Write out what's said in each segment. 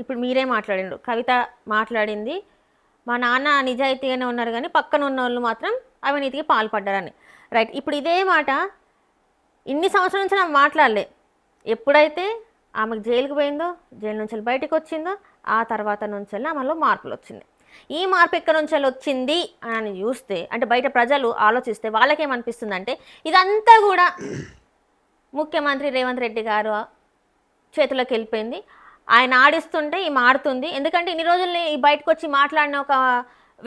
ఇప్పుడు మీరే మాట్లాడిండ్రు. కవిత మాట్లాడింది మా నాన్న నిజాయితీగానే ఉన్నారు కానీ పక్కన ఉన్న వాళ్ళు మాత్రం అవినీతికి పాల్పడ్డారని. రైట్ ఇప్పుడు ఇదే మాట ఇన్ని సంవత్సరాల నుంచి నాకు మాట్లాడలే. ఎప్పుడైతే ఆమెకు జైలుకి పోయిందో జైలు నుంచి వెళ్ళి బయటకు వచ్చిందో ఆ తర్వాత నుంచి వెళ్ళి ఆమెలో మార్పులు వచ్చింది. ఈ మార్పు ఎక్కడి నుంచి వచ్చింది అని చూస్తే అంటే బయట ప్రజలు ఆలోచిస్తే వాళ్ళకేమనిపిస్తుంది అంటే ఇదంతా కూడా ముఖ్యమంత్రి రేవంత్ రెడ్డి గారు చేతిలోకి వెళ్ళిపోయింది ఆయన ఆడిస్తుంటే ఈ మారుతుంది. ఎందుకంటే ఇన్ని రోజుల్ని ఈ బయటకు వచ్చి మాట్లాడిన ఒక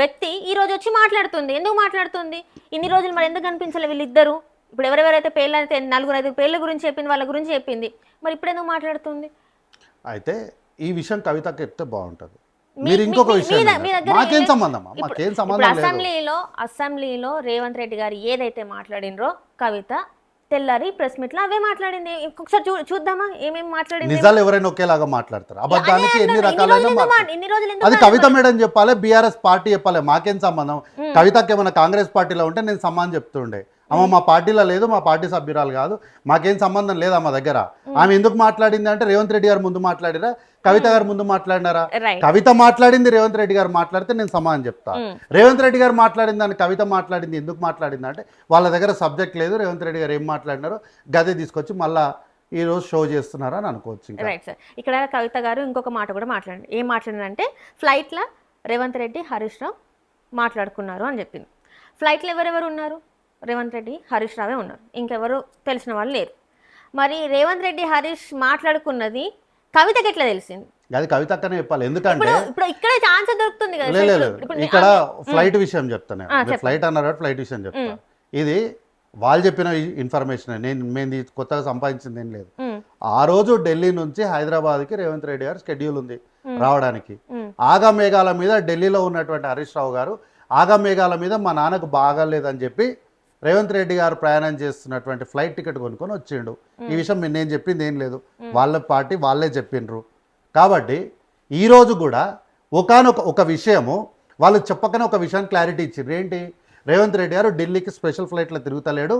వ్యక్తి ఈ రోజు వచ్చి మాట్లాడుతుంది. ఎందుకు మాట్లాడుతుంది? ఇన్ని రోజులు మరి ఎందుకు కనిపించలే వీళ్ళిద్దరు? ఇప్పుడు ఎవరెవరైతే పేర్లు అయితే నలుగురు ఐదు పేర్ల గురించి చెప్పింది వాళ్ళ గురించి చెప్పింది. మరి ఇప్పుడు ఎందుకు మాట్లాడుతుంది? అయితే ఈ విషయం కవితకి చెప్తే బాగుంటుంది. మీరు ఇంకొక విషయం మాకేం సంబంధం మాకేం అసెంబ్లీలో అసెంబ్లీలో రేవంత్ రెడ్డి గారు ఏదైతే మాట్లాడినరో కవిత తెల్లారి ప్రెస్ మీట్లో అవే మాట్లాడింది. ఇంకొకసారి చూ చూద్దామా? ఏమేమి మాట్లాడింది? నిజాలు ఎవరైనా ఒకేలాగా మాట్లాడతారు? అబద్ధానికి ఎన్ని రకాలైన అది కవిత మేడం చెప్పాలి బీఆర్ఎస్ పార్టీ చెప్పాలి మాకేం సంబంధం? కవితకి ఏమైనా కాంగ్రెస్ పార్టీలో ఉంటే నేను సమానం చెప్తుండే. అమ్మ మా పార్టీలో లేదు మా పార్టీ సభ్యురాలు కాదు మాకేం సంబంధం లేదా మా దగ్గర? ఆమె ఎందుకు మాట్లాడింది అంటే రేవంత్ రెడ్డి గారు ముందు మాట్లాడిరా కవిత గారు ముందు మాట్లాడినారా? కవిత మాట్లాడింది రేవంత్ రెడ్డి గారు మాట్లాడితే నేను సమానం చెప్తా. రేవంత్ రెడ్డి గారు మాట్లాడింది అని కవిత మాట్లాడింది ఎందుకు మాట్లాడింది అంటే వాళ్ళ దగ్గర సబ్జెక్ట్ లేదు రేవంత్ రెడ్డి గారు ఏం మాట్లాడినారో గదే తీసుకొచ్చి మళ్ళా ఈ రోజు షో చేస్తున్నారా అని అనుకోవచ్చు రైట్ సార్ ఇక్కడ కవిత గారు ఇంకొక మాట కూడా మాట్లాడండి. ఏం మాట్లాడినంటే ఫ్లైట్లో రేవంత్ రెడ్డి హరీష్ రావు మాట్లాడుకున్నారు అని చెప్పింది. ఫ్లైట్లో ఎవరెవరు ఉన్నారు? రేవంత్ రెడ్డి హరీష్ రావే ఉన్నారు. ఇంకెవరు తెలిసిన వాళ్ళు లేరు. మరి రేవంత్ రెడ్డి హరీష్ మాట్లాడుకున్నది కవితకి ఎట్లా తెలిసింది? అది కవిత అక్కనే చెప్పాలి. ఎందుకంటే ఇప్పుడు ఇక్కడే ఛాన్స్ దొరుకుతుంది కదా. లేదు ఇక్కడ ఫ్లైట్ విషయం చెప్తాను. ఫ్లైట్ అన్నారు ఫ్లైట్ విషయం చెప్తా. ఇది వాళ్ళు చెప్పిన ఇన్ఫర్మేషన్ నేను మేము కొత్తగా సంపాదించింది ఏం లేదు. ఉమ్, ఆ రోజు ఢిల్లీ నుంచి హైదరాబాద్కి రేవంత్ రెడ్డి గారు షెడ్యూల్ ఉంది రావడానికి. ఉమ్, ఆగా మేఘాల మీద ఢిల్లీలో ఉన్నటువంటి హరీష్ రావు గారు ఆగా మేఘాల మీద మా నాన్నకు బాగాలేదని చెప్పి రేవంత్ రెడ్డి గారు ప్రయాణం చేస్తున్నటువంటి ఫ్లైట్ టికెట్ కొనుక్కొని వచ్చిండు. ఈ విషయం నేను చెప్పింది ఏం లేదు. వాళ్ళ పార్టీ వాళ్ళే చెప్పిండ్రు కాబట్టి ఈరోజు కూడా ఒకానొక ఒక విషయము వాళ్ళు చెప్పకనే ఒక విషయాన్ని క్లారిటీ ఇచ్చిండ్రు. ఏంటి? రేవంత్ రెడ్డి గారు ఢిల్లీకి స్పెషల్ ఫ్లైట్లో తిరుగుతలేడు.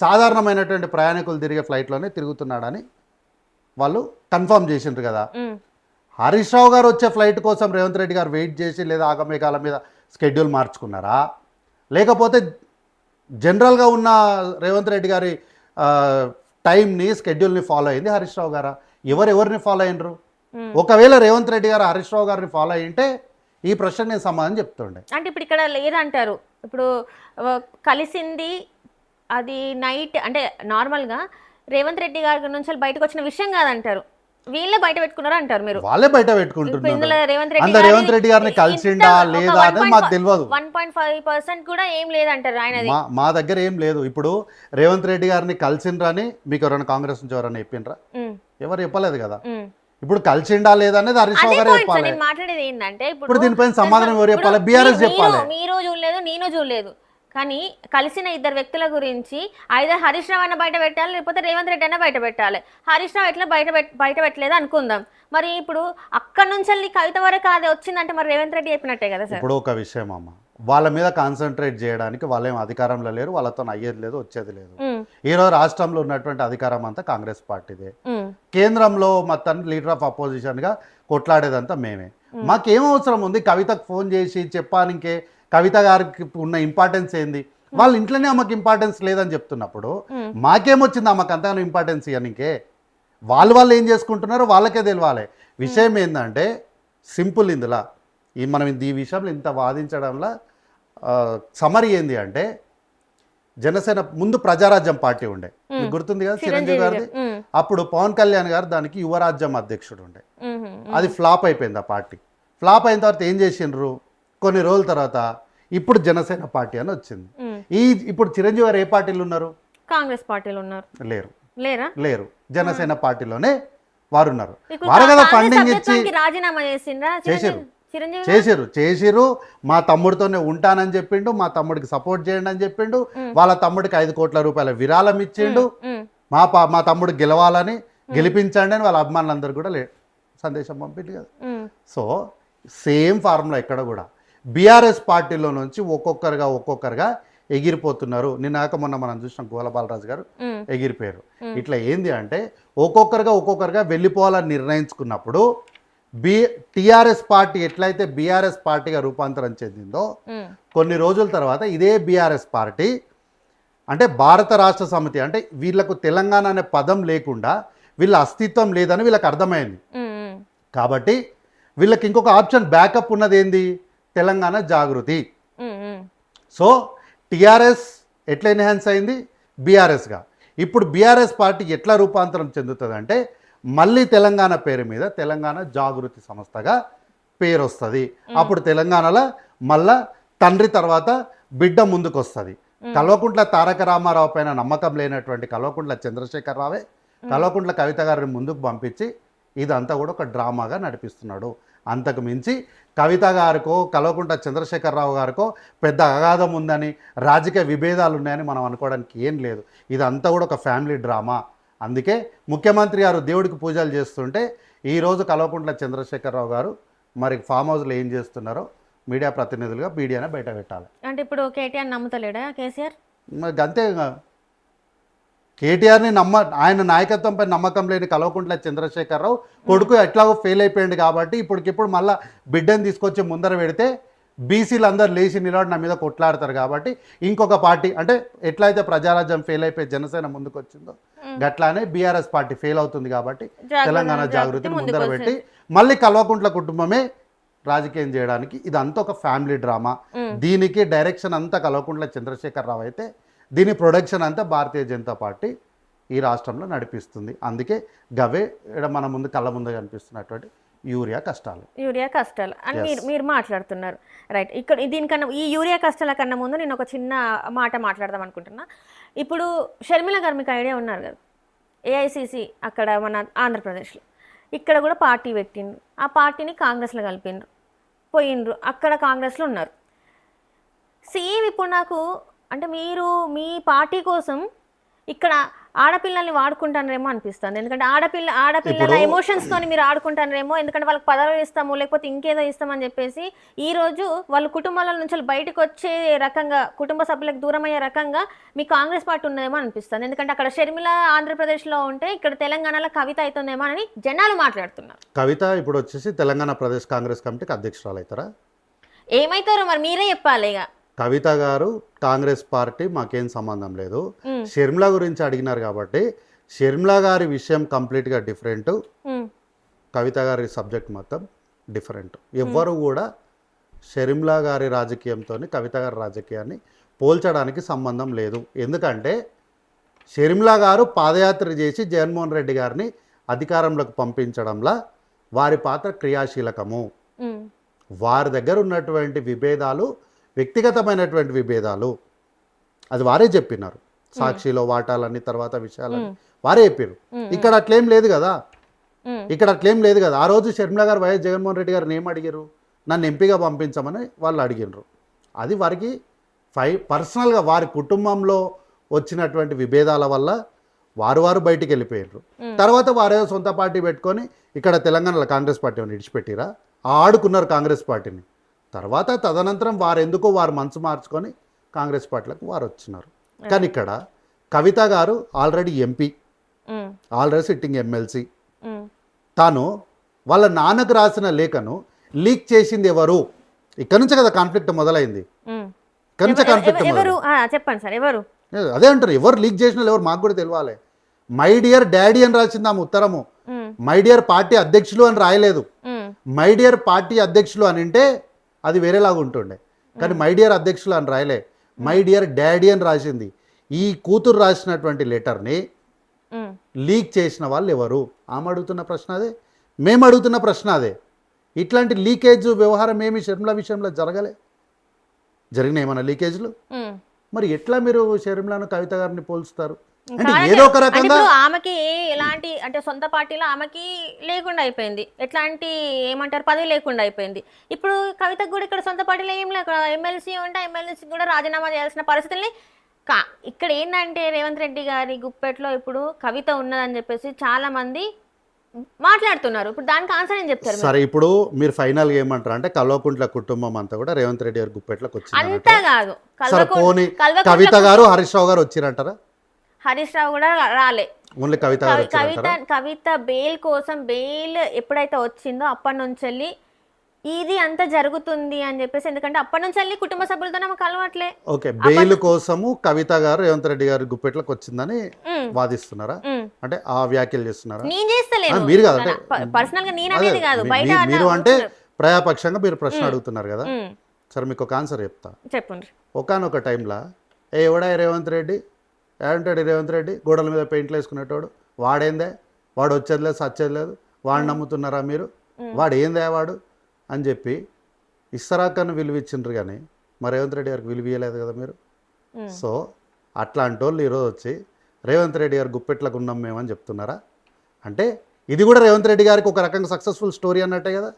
సాధారణమైనటువంటి ప్రయాణికులు తిరిగే ఫ్లైట్లోనే తిరుగుతున్నాడని వాళ్ళు కన్ఫర్మ్ చేసిండ్రు కదా. హరీష్ రావు గారు వచ్చే ఫ్లైట్ కోసం రేవంత్ రెడ్డి గారు వెయిట్ చేసి లేదా ఆగమేఘాల మీద స్కెడ్యూల్ మార్చుకున్నారా? లేకపోతే జనరల్గా ఉన్న రేవంత్ రెడ్డి గారి టైంని స్కెడ్యూల్ని ఫాలో అయింది హరీష్ రావు గారా? ఎవరు ఎవరిని ఫాలో అయినరు. ఒకవేళ రేవంత్ రెడ్డి గారు హరీష్ రావు గారిని ఫాలో అయ్యింటే ఈ ప్రశ్న నేను సమాధానం చెప్తుండే. అంటే ఇప్పుడు ఇక్కడ లేదంటారు. ఇప్పుడు కలిసింది అది నైట్ అంటే నార్మల్గా రేవంత్ రెడ్డి గారి నుంచి బయటకు వచ్చిన విషయం కాదంటారు. వీళ్ళే బయట పెట్టుకున్నారు అంటారు మీరు. వాళ్ళే బయట పెట్టుకుంటున్నారు. రేవంత్ రెడ్డి గారిని కలిసిండా లేదా అనేది మాకు తెలియదు వన్ పాయింట్ ఫైవ్ పర్సెంట్ కూడా ఏం లేదంటారు ఆయనది మా దగ్గర ఏం లేదు. ఇప్పుడు రేవంత్ రెడ్డి గారిని కలిసిండ్రని మీకు ఎవరైనా కాంగ్రెస్ నుంచి ఎవరైనా చెప్పిండ్రా ఎవరు చెప్పలేదు కదా. ఇప్పుడు కలిసిండా లేదా అనేది హరీష్ రావు గారే చెప్పాలి. మాట్లాడేది ఏంటంటే ఇప్పుడు దీనిపైన సమాధానం ఎవరు చెప్పాలి? బీఆర్ఎస్ చెప్పాలి. మీరు చూడలేదు నేను చూడలేదు. కానీ కలిసిన ఇద్దరు వ్యక్తుల గురించి ఐదర్ హరీష్ రావు అయినా బయట పెట్టాలి లేకపోతే రేవంత్ రెడ్డి అయినా బయట పెట్టాలి. హరీష్ రావు ఎట్లా బయట బయట పెట్టలేదు అనుకుందాం. మరి ఇప్పుడు అక్కడ నుంచి వెళ్ళి కవిత వరకు అది వచ్చిందంటే మరి రేవంత్ రెడ్డి చెప్పినట్టే కదా సార్? ఇప్పుడు ఒక విషయం అమ్మ. వాళ్ళ మీద కాన్సన్ట్రేట్ చేయడానికి వాళ్ళేం అధికారంలో లేరు వాళ్ళతో అయ్యేది లేదు వచ్చేది లేదు. ఉమ్, ఈరోజు రాష్ట్రంలో ఉన్నటువంటి అధికారం అంతా కాంగ్రెస్ పార్టీదే. కేంద్రంలో మొత్తాన్ని లీడర్ ఆఫ్ అపోజిషన్గా కొట్లాడేదంతా మేమే. మాకేం అవసరం ఉంది? కవితకు ఫోన్ చేసి చెప్పానికే కవిత గారికి ఉన్న ఇంపార్టెన్స్ ఏంది? వాళ్ళ ఇంట్లోనే ఆమెకు ఇంపార్టెన్స్ లేదని చెప్తున్నప్పుడు. మాకేమొచ్చింది ఆమెకు అంతగానో ఇంపార్టెన్స్ ఇవ్వనికే వాళ్ళు వాళ్ళు ఏం చేసుకుంటున్నారో వాళ్ళకే తెలియాలి విషయం ఏంటంటే సింపుల్ ఇందులో. ఈ మనం ఈ విషయంలో ఇంత వాదించడంలో సమరీ ఏంది అంటే జనసేన ముందు ప్రజారాజ్యం పార్టీ ఉండే. మీకు గుర్తుంది కదా చిరంజీవి గారిది? అప్పుడు పవన్ కళ్యాణ్ గారు దానికి యువరాజ్యం అధ్యక్షుడు ఉండే. అది ఫ్లాప్ అయిపోయింది ఆ పార్టీ. ఫ్లాప్ అయిన తర్వాత ఏం చేసిండ్రు? కొన్ని రోజుల తర్వాత ఇప్పుడు జనసేన పార్టీ అని వచ్చింది. ఈ ఇప్పుడు చిరంజీవి గారు ఏ పార్టీలు ఉన్నారు? కాంగ్రెస్ పార్టీలో ఉన్నారు. లేరు. లేరా? లేరు. జనసేన పార్టీలోనే వారు ఉన్నారు. వారు కదా ఫండింగ్ ఇచ్చి రాజీనామా చేసిండ్రా? చేసిర్రు. చేసిర్రు. మా తమ్ముడితోనే ఉంటానని చెప్పిండు. మా తమ్ముడికి సపోర్ట్ చేయండి అని చెప్పిండు. వాళ్ళ తమ్ముడికి ఐదు కోట్ల రూపాయల విరాళం ఇచ్చిండు. మా పా మా తమ్ముడు గెలవాలని గెలిపించండి అని వాళ్ళ అభిమానులందరూ కూడా లే సందేశం పంపింది కదా. సో సేమ్ ఫార్ములా ఇక్కడ కూడా. బీఆర్ఎస్ పార్టీలో నుంచి ఒక్కొక్కరుగా ఒక్కొక్కరుగా ఎగిరిపోతున్నారు. నిన్నాక మొన్న మనం చూసినాం గోల బాలరాజు గారు ఎగిరిపోయారు. ఇట్లా ఏంది అంటే ఒక్కొక్కరుగా ఒక్కొక్కరుగా వెళ్ళిపోవాలని నిర్ణయించుకున్నప్పుడు బి టిఆర్ఎస్ పార్టీ ఎట్లయితే బీఆర్ఎస్ పార్టీగా రూపాంతరం చెందిందో కొన్ని రోజుల తర్వాత ఇదే బీఆర్ఎస్ పార్టీ అంటే భారత రాష్ట్ర సమితి అంటే వీళ్ళకు తెలంగాణ అనే పదం లేకుండా వీళ్ళ అస్తిత్వం లేదని వీళ్ళకి అర్థమైంది. కాబట్టి వీళ్ళకి ఇంకొక ఆప్షన్ బ్యాకప్ ఉన్నది ఏంది? తెలంగాణ జాగృతి. సో టిఆర్ఎస్ ఎట్లా ఎన్హాన్స్ అయింది? బీఆర్ఎస్గా. ఇప్పుడు బీఆర్ఎస్ పార్టీ ఎట్లా రూపాంతరం చెందుతుంది మళ్ళీ తెలంగాణ పేరు మీద తెలంగాణ జాగృతి సంస్థగా పేరు వస్తుంది అప్పుడు తెలంగాణలో మళ్ళా తండ్రి తర్వాత బిడ్డ ముందుకు వస్తుంది కల్వకుంట్ల తారక రామారావు పైన నమ్మకం లేనటువంటి కల్వకుంట్ల చంద్రశేఖర్ రావే కల్వకుంట్ల కవిత గారిని ముందుకు పంపించి ఇదంతా కూడా ఒక డ్రామాగా నడిపిస్తున్నాడు. అంతకు మించి కవిత గారికో కల్వకుంట్ల చంద్రశేఖరరావు గారికో పెద్ద అగాధం ఉందని రాజకీయ విభేదాలు ఉన్నాయని మనం అనుకోవడానికి ఏం లేదు. ఇదంతా కూడా ఒక ఫ్యామిలీ డ్రామా. అందుకే ముఖ్యమంత్రి గారు దేవుడికి పూజలు చేస్తుంటే ఈరోజు కల్వకుంట్ల చంద్రశేఖరరావు గారు మరి ఫామ్ హౌస్లో ఏం చేస్తున్నారో మీడియా ప్రతినిధులుగా మీడియానే బయట పెట్టాలి. అంటే ఇప్పుడు కేటీఆర్ నమ్ముతలేడా కేసీఆర్? మరి అంతే. కేటీఆర్ని నమ్మ ఆయన నాయకత్వంపై నమ్మకం లేని కల్వకుంట్ల చంద్రశేఖరరావు కొడుకు ఎట్లాగో ఫెయిల్ అయిపోయింది కాబట్టి ఇప్పటికిప్పుడు మళ్ళీ బిడ్డను తీసుకొచ్చి ముందర పెడితే బీసీలు అందరు లేచి నిలబడి నా మీద కొట్లాడతారు కాబట్టి ఇంకొక పార్టీ అంటే ఎట్లయితే ప్రజారాజ్యం ఫెయిల్ అయిపోయి జనసేన ముందుకు వచ్చిందో గట్లానే బీఆర్ఎస్ పార్టీ ఫెయిల్ అవుతుంది కాబట్టి తెలంగాణ జాగృతి జాగృతిని ముందర పెట్టి మళ్ళీ కల్వకుంట్ల కుటుంబమే రాజకీయం చేయడానికి ఇదంతా ఒక ఫ్యామిలీ డ్రామా దీనికి డైరెక్షన్ అంతా కల్వకుంట్ల చంద్రశేఖర్ రావు అయితే దీని ప్రొడక్షన్ అంతా భారతీయ జనతా పార్టీ ఈ రాష్ట్రంలో నడిపిస్తుంది. అందుకే గవే మన ముందు కళ్ళ ముందు కనిపిస్తున్నటువంటి యూరియా కష్టాలు. యూరియా కష్టాలు. అని మీరు మీరు మాట్లాడుతున్నారు. రైట్ ఇక్కడ దీనికన్నా ఈ యూరియా కష్టాల కన్నా ముందు నేను ఒక చిన్న మాట మాట్లాడదాం అనుకుంటున్నా. ఇప్పుడు షర్మిల గారు మీకు ఐడియా ఉన్నారు కదా. ఏఐసిసి అక్కడ మన ఆంధ్రప్రదేశ్లో. ఇక్కడ కూడా పార్టీ పెట్టిండ్రు. ఆ పార్టీని కాంగ్రెస్లో కలిపిండ్రు. పోయిండ్రు. అక్కడ కాంగ్రెస్లో ఉన్నారు. సేమ్ ఇప్పుడు నాకు అంటే మీరు మీ పార్టీ కోసం ఇక్కడ ఆడపిల్లల్ని వాడుకుంటారేమో అనిపిస్తుంది. ఎందుకంటే ఆడపిల్ల ఆడపిల్లల ఎమోషన్స్ తోని మీరు ఆడుకుంటారేమో ఎందుకంటే వాళ్ళకి పదవి ఇస్తాము లేకపోతే ఇంకేదో ఇస్తామని చెప్పేసి ఈ రోజు వాళ్ళ కుటుంబాల నుంచి బయటకు వచ్చే రకంగా కుటుంబ సభ్యులకు దూరం అయ్యే రకంగా మీ కాంగ్రెస్ పార్టీ ఉన్నదేమో అనిపిస్తుంది. ఎందుకంటే అక్కడ షర్మిల ఆంధ్రప్రదేశ్లో ఉంటే ఇక్కడ తెలంగాణలో కవిత అవుతుందేమో అని జనాలు మాట్లాడుతున్నారు. కవిత ఇప్పుడు వచ్చేసి తెలంగాణ ప్రదేశ్ కాంగ్రెస్ కమిటీకి అధ్యక్షురాలు అవుతారా ఏమైతారో మరి మీరే చెప్పాలి ఇక కవిత గారు కాంగ్రెస్ పార్టీ మాకేం సంబంధం లేదు. షర్మిల గురించి అడిగినారు కాబట్టి షర్మిల గారి విషయం కంప్లీట్గా డిఫరెంట్. కవిత గారి సబ్జెక్ట్ మొత్తం డిఫరెంట్. ఎవ్వరు కూడా షర్మిల గారి రాజకీయంతో కవిత గారి రాజకీయాన్ని పోల్చడానికి సంబంధం లేదు. ఎందుకంటే షర్మిల గారు పాదయాత్ర చేసి జగన్మోహన్ రెడ్డి గారిని అధికారంలోకి పంపించడంలో వారి పాత్ర క్రియాశీలకము. వారి దగ్గర ఉన్నటువంటి విభేదాలు వ్యక్తిగతమైనటువంటి విభేదాలు. అది వారే చెప్పినారు. సాక్షిలో వాటాలన్నీ తర్వాత విషయాలని వారే చెప్పారు. ఇక్కడ అట్లేం లేదు కదా. ఇక్కడ అట్లేం లేదు కదా? ఆ రోజు షర్మిల గారు వైఎస్ జగన్మోహన్ రెడ్డి గారిని ఏం అడిగారు నన్ను ఎంపీగా పంపించమని వాళ్ళు అడిగినారు అది వారికి ఫై పర్సనల్గా వారి కుటుంబంలో వచ్చినటువంటి విభేదాల వల్ల వారు వారు బయటికి వెళ్ళిపోయారు తర్వాత వారే సొంత పార్టీ పెట్టుకొని ఇక్కడ తెలంగాణలో కాంగ్రెస్ పార్టీ విడిచిపెట్టిరా ఆడుకున్నారు కాంగ్రెస్ పార్టీని. తర్వాత తదనంతరం వారు ఎందుకో వారు మనసు మార్చుకొని కాంగ్రెస్ పార్టీలకు వారు వచ్చినారు కానీ ఇక్కడ కవిత గారు already MP already sitting MLC. తాను వాళ్ళ నాన్నకు రాసిన లేఖను లీక్ చేసింది ఎవరు? ఇక్కడ నుంచే కదా కాన్ఫ్లిక్ట్ మొదలైంది. ఇక్కడ నుంచే కాన్ఫ్లిక్ట్ చెప్పండి సార్ ఎవరు? అదే అంటారు ఎవరు లీక్ చేసిన ఎవరు మాకు కూడా తెలియాలి మై డియర్ డాడీ అని రాసింది ఆమె ఉత్తరము. మై డియర్ పార్టీ అధ్యక్షులు అని రాయలేదు. మై డియర్ పార్టీ అధ్యక్షులు అని అంటే అది వేరేలాగా ఉంటుండే. కానీ మై డియర్ అధ్యక్షులు అని రాయలే. మై డియర్ డాడీ అని రాసింది. ఈ కూతురు రాసినటువంటి లెటర్ని ఉమ్. లీక్ చేసిన వాళ్ళు ఎవరు? ఆమె అడుగుతున్న ప్రశ్న అదే. మేము అడుగుతున్న ప్రశ్న అదే. ఇట్లాంటి లీకేజ్ వ్యవహారం ఏమి షర్మిల విషయంలో జరగలే? జరిగిన ఏమైనా లీకేజ్లు. మరి ఎట్లా మీరు షర్మిలను కవిత గారిని పోల్చుతారు అంటే. ఏదో ఒక రకంగా ఆమెకి ఎలాంటి అంటే సొంత పార్టీలో ఆమెకి లేకుండా అయిపోయింది. ఎట్లాంటి ఏమంటారు పదవి లేకుండా అయిపోయింది. ఇప్పుడు కవితకు కూడా ఇక్కడ సొంత పార్టీలో ఏం లేక ఎమ్మెల్సీ ఉంటే ఎమ్మెల్సీ కూడా రాజీనామా చేయాల్సిన పరిస్థితుల్ని కా ఇక్కడ ఏంటంటే రేవంత్ రెడ్డి గారి గుప్పెట్లో ఇప్పుడు కవిత ఉన్నదని చెప్పేసి చాలా మంది మాట్లాడుతున్నారు. ఇప్పుడు దానికి ఆన్సర్ ఏం చెప్తారు? సరే ఇప్పుడు మీరు ఫైనల్గా ఏమంటారు అంటే కల్వకుంట్ల కుటుంబం అంతా కూడా రేవంత్ రెడ్డి గారి గుప్పెట్లోకి వచ్చింది అంతా కాదు. కవిత గారు హరీష్ రావు గారు వచ్చిరంటారా? హరీష్ రావు కూడా రాలే. ఓన్లీ కవిత కవిత కవిత బెయిల్ కోసం బెయిల్ ఎప్పుడైతే వచ్చిందో అప్పటి నుంచి వెళ్ళి ఇది అంత జరుగుతుంది అని చెప్పేసి ఎందుకంటే అప్పటి నుంచి వెళ్ళి కుటుంబ సభ్యులతో నాకు అలవాట్లే ఓకే బెయిల్ కోసము కవిత గారు రేవంత్ రెడ్డి గారి గుప్పెట్లోకి వచ్చిందని వాదిస్తున్నారా. అంటే ఆ వ్యాఖ్యలు చేస్తున్నారా? నేను చేస్తలేను. మీరు కాదు, పర్సనల్గా నేను అనేది కాదు బయట మీరు అంటే ప్రయాపక్షంగా మీరు ప్రశ్న అడుగుతున్నారు కదా? సరే మీకు ఒక ఆన్సర్ చెప్తా. చెప్పండి. ఒకనొక టైంలో ఏ ఎవడా రేవంత్ రెడ్డి? ఏమంటాడు రేవంత్ రెడ్డి? గోడల మీద పెయింట్లు వేసుకునేటోడు. వాడేందే? వాడు వచ్చేది లేదు సచ్చేది లేదు. వాడు నమ్ముతున్నారా మీరు? వాడు ఏందే వాడు? అని చెప్పి ఇస్తరాకను విలువ ఇచ్చిండ్రు కానీ మరి రేవంత్ రెడ్డి గారికి విలువ ఇవ్వలేదు కదా మీరు. సో అట్లాంటి వాళ్ళు ఈరోజు వచ్చి రేవంత్ రెడ్డి గారు గుప్పెట్లకు ఉన్నాం మేమని చెప్తున్నారా? అంటే ఇది కూడా రేవంత్ రెడ్డి గారికి ఒక రకంగా సక్సెస్ఫుల్ స్టోరీ అన్నట్టే కదా?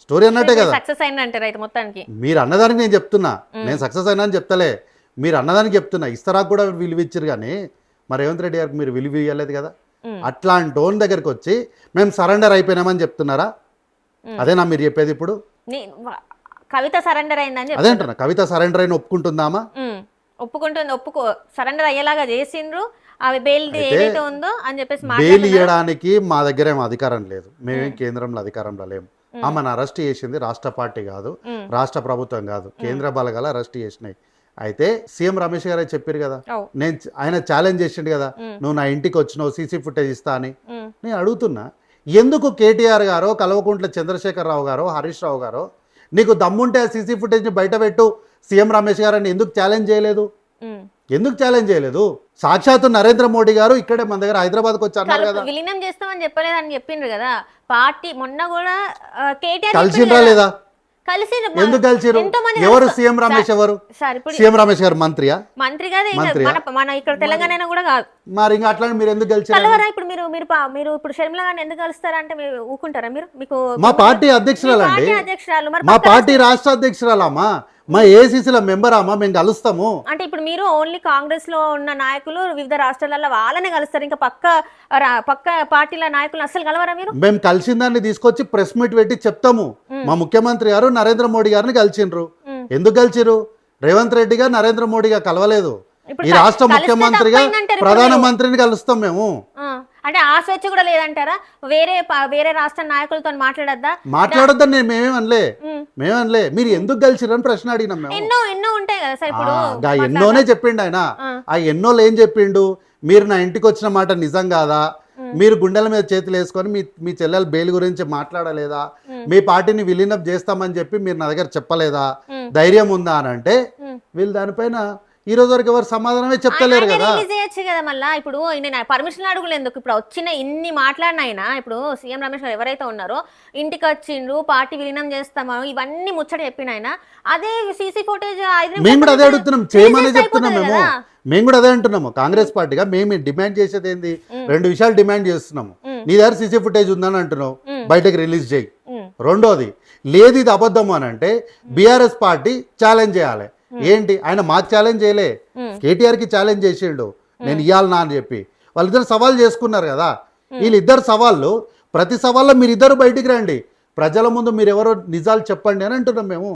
స్టోరీ అన్నట్టే కదా? సక్సెస్ అయిందంటారు అయితే మొత్తానికి. మీరు అన్నదానికి నేను చెప్తున్నా. నేను సక్సెస్ అయినా అని చెప్తలే. మీరు అన్నదానికి చెప్తున్నా ఇస్తరాకు కూడా విలువ ఇచ్చారు కానీ మరి రేవంత్ రెడ్డి గారికి మీరు విలువ ఇవ్వలేదు కదా. అట్లాంటి ఓన్ దగ్గరికి వచ్చి మేము సరెండర్ అయిపోయినామని చెప్తున్నారా? అదేనా మీరు చెప్పేది ఇప్పుడు? కవిత సరెండర్ అయిందని అదే అంటున్నా కవిత సరెండర్ అయిన ఒప్పుకుంటుందామా? ఒప్పుకుంటుంది ఒప్పుకో సరెండర్ అయ్యేలాగా చేసిండ్రు అవి బెయిల్ ఏదైతే ఉందో అని చెప్పేసి బెయిల్ ఇవ్వడానికి మా దగ్గర ఏం అధికారం లేదు. మేమేం కేంద్రంలో అధికారంలో లేము ఆమెను అరెస్ట్ చేసింది రాష్ట్ర పార్టీ కాదు. రాష్ట్ర ప్రభుత్వం కాదు కేంద్ర బలగాలు అరెస్ట్ చేసినాయి. అయితే సీఎం రమేష్ గారే చెప్పారు కదా. నేను ఆయన ఛాలెంజ్ చేసిండు కదా. నువ్వు నా ఇంటికి వచ్చినావు సీసీ ఫుటేజ్ ఇస్తా అని. నేను అడుగుతున్నా ఎందుకు కేటీఆర్ గారో కల్వకుంట్ల చంద్రశేఖర్ రావు గారో హరీష్ రావు గారో నీకు దమ్ముంటే ఆ సీసీ ఫుటేజ్ని బయట పెట్టు సీఎం రమేష్ గారని ఎందుకు ఛాలెంజ్ చేయలేదు. ఎందుకు ఛాలెంజ్ చేయలేదు? సాక్షాత్తు నరేంద్ర మోడీ గారు ఇక్కడే మన దగ్గర హైదరాబాద్కి వచ్చి అన్నారు కలుపు- కదా. విలీనం చేస్తామని చెప్పలేదని చెప్పిండ్రు కదా పార్టీ మొన్న కూడా కేటీఆర్ కలిసిండ్రా లేదా? కలిసిండ్రు. ఎందుకు కలిసిరు? ఎవరు. సీఎం రమేష్ ఎవరు? సీఎం రమేష్ గారు మంత్రియా? మంత్రి కాదు? మన ఇక్కడ తెలంగాణ కూడా కాదు. మరి ఇంకా అట్లా మీరు ఎందుకు కలవరా? ఇప్పుడు మీరు మీరు మీరు ఇప్పుడు షర్మిల గారిని ఎందుకు కలుస్తారా అంటే మీరు ఊకుంటారా మీరు? మీకు మా పార్టీ అధ్యక్షురాలండి. అధ్యక్షురాలు. మరి మా పార్టీ రాష్ట్ర అధ్యక్షురాలమ్మా. మా ఏసీసీల మెంబర్ అమ్మా మేము కలుస్తాము. అంటే ఇప్పుడు మీరు ఓన్లీ కాంగ్రెస్లో ఉన్న నాయకులు వివిధ రాష్ట్రాలలో వాళ్ళనే కలుస్తారు. ఇంకా పక్క పక్క పార్టీల నాయకులు అస్సలు కలవరా మీరు? మేము కలిసిన దాన్ని తీసుకొచ్చి ప్రెస్ మీట్ పెట్టి చెప్తాము. మా ముఖ్యమంత్రి గారు నరేంద్ర మోడీ గారిని కలిసిండ్రు. ఎందుకు కలిసిరు రేవంత్ రెడ్డి గారు నరేంద్ర మోడీగా కలవలేదు. ఈ రాష్ట్ర ముఖ్యమంత్రిగా ప్రధానమంత్రిని కలుస్తాం మేము. అంటే ఆ స్వేచ్ఛ కూడా లేదంటారా? వేరే వేరే రాష్ట్ర నాయకులతో మాట్లాడద్దా? మాట్లాడొద్దని నేను మేమేం. అనలే మ్. మేమనలే మీరు ఎందుకు కలిసిరని ప్రశ్న అడిగినాం మేము. ఎన్నో ఎన్నో ఉంటాయి కదా సార్ ఇప్పుడు ఆ, ఎన్నోనే చెప్పిండు ఆయన. ఆ. ఎన్నోలు ఏం చెప్పిండు? మీరు నా ఇంటికి వచ్చిన మాట నిజం కాదా? మీరు గుండెల మీద చేతులు వేసుకొని మీ మీ చెల్లెల బెయిల్ గురించి మాట్లాడలేదా? మీ పార్టీని విలీనం చేస్తామని చెప్పి మీరు నా దగ్గర చెప్పలేదా. ధైర్యం ఉందా అని అంటే. వీళ్ళు దానిపైన ఈ రోజు వరకు ఎవరు సమాధానమే చెప్తలేరు కదా. రిలీజ్ చేయొచ్చు కదా మళ్ళా. ఇప్పుడు నేను పర్మిషన్ అడుగులు ఎందుకు? ఇప్పుడు వచ్చిన ఇన్ని మాట్లాడిన ఆయన ఇప్పుడు సీఎం రమేష్ గారు ఎవరైతే ఉన్నారో ఇంటికి వచ్చిండ్రు పార్టీ విలీనం చేస్తామో ఇవన్నీ ముచ్చట చెప్పిన ఆయన అదే సీసీ ఫోటేజ్ మేము కూడా అదే అడుగుతున్నాం. చేయమని చెప్తున్నాం మేము. మేము కూడా అదే అంటున్నాము. కాంగ్రెస్ పార్టీగా మేము డిమాండ్ చేసేది ఏంది? రెండు విషయాలు డిమాండ్ చేస్తున్నాము. మ్. నీ దగ్గర సీసీ ఫుటేజ్ ఉందని అంటున్నావు. బయటకు రిలీజ్ చేయి. రెండోది లేదు ఇది అబద్ధం అని అంటే బీఆర్ఎస్ పార్టీ ఛాలెంజ్ చేయాలి. ఏంటి? ఆయన మాకు ఛాలెంజ్ చేయలే. మ్. కేటీఆర్కి ఛాలెంజ్ చేసిండు. నేను ఇవ్వాలనా అని చెప్పి. వాళ్ళిద్దరు సవాల్ చేసుకున్నారు కదా. వీళ్ళిద్దరు సవాళ్ళు ప్రతి సవాల్లో మీరిద్దరు బయటికి రండి. ప్రజల ముందు మీరు ఎవరో నిజాలు చెప్పండి అని అంటున్నాం మేము.